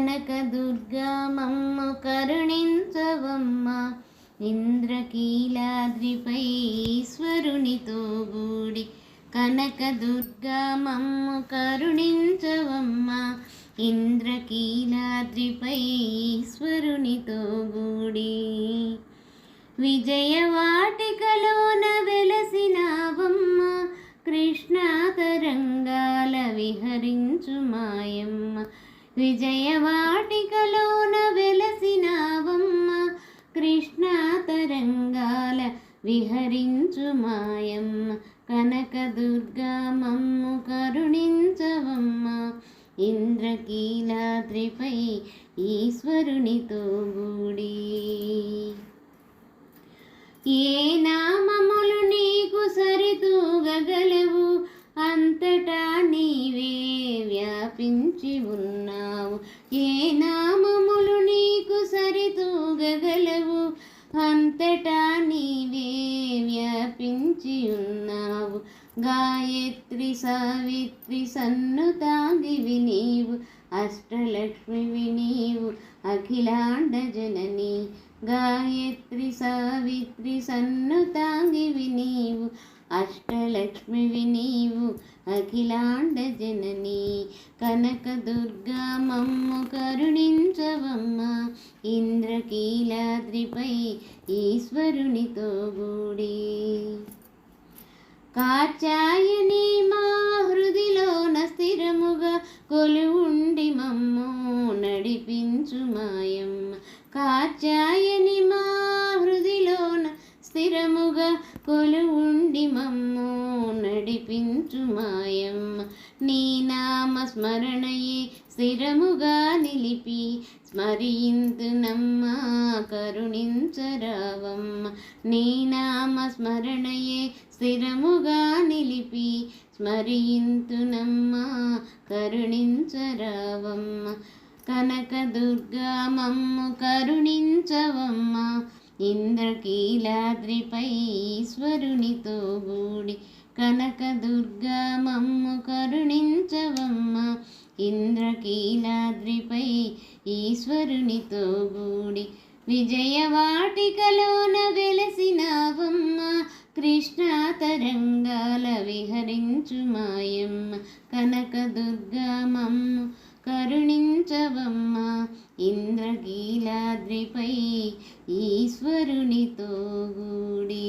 కనకదుర్గమమ్మ కరుణించవమ్మ. ఇంద్రకీలాద్రిపై ఈశ్వరునితో గూడి కనకదుర్గమమ్మ కరుణించవమ్మ. ఇంద్రకీలాద్రిపై ఈశ్వరునితో గూడి విజయవాటికలోన వెలసినావమ్మ. కృష్ణా తరంగాల విహరించు మాయమ్మ. విజయవాటికలోన వెలసినావమ్మ కృష్ణా తరంగాల విహరించు మాయమ్మ కనకదుర్గమమ్ము కరుణించవమ్మ ఇంద్రకీలాద్రిపై ఈశ్వరునితో గూడి ఏ నామములు నీకు సరితూగగలవు అంతటా నీవే వ్యాపించి ఉన్నా. ఏ నామములు నీకు సరితూగగలవు? అంతటా నీవే వ్యాపించి ఉన్నావు. గాయత్రి సావిత్రి సన్నుతాంగివి నీవు. అష్టలక్ష్మివి నీవు. అఖిలాండ జనని. గాయత్రి సావిత్రి సన్నుతాంగివి నీవు. అష్టలక్ష్మివి నీవు. అఖిలాండ జనని కనక దుర్గామమ్ము కరుణించవమ్మ. ఇంద్రకీలాద్రిపై ఈశ్వరునితో గూడి కాచాయని మా హృదిలోన స్థిరముగా కొలువుండి మమ్ము నడిపించు మాయమ్మ కాచాయని మా హృదిలోన స్థిరముగా కొలువుండి మమ్ము నడిపించు మాయమ్మ నీ నామ స్మరణయే స్థిరముగా నిలిపి స్మరింతునమ్మ కరుణించరావమ్మ. నీ నామ స్మరణయే స్థిరముగా నిలిపి స్మరింతునమ్మ కరుణించరావమ్మ. కనకదుర్గమమ్ము కరుణించవమ్మ. ఇంద్రకీలాద్రిపై ఈశ్వరునితో గూడి కనకదుర్గమమ్ము కరుణించవమ్మ ఇంద్రకీలాద్రిపై ఈశ్వరునితో గూడి విజయవాటికలోన వెలసినావమ్మ కృష్ణా తరంగాల విహరించు మాయమ్మ కనకదుర్గమమ్మ కరుణించవమ్మ ఇంద్రకీలాద్రిపై ఈశ్వరునితో గూడి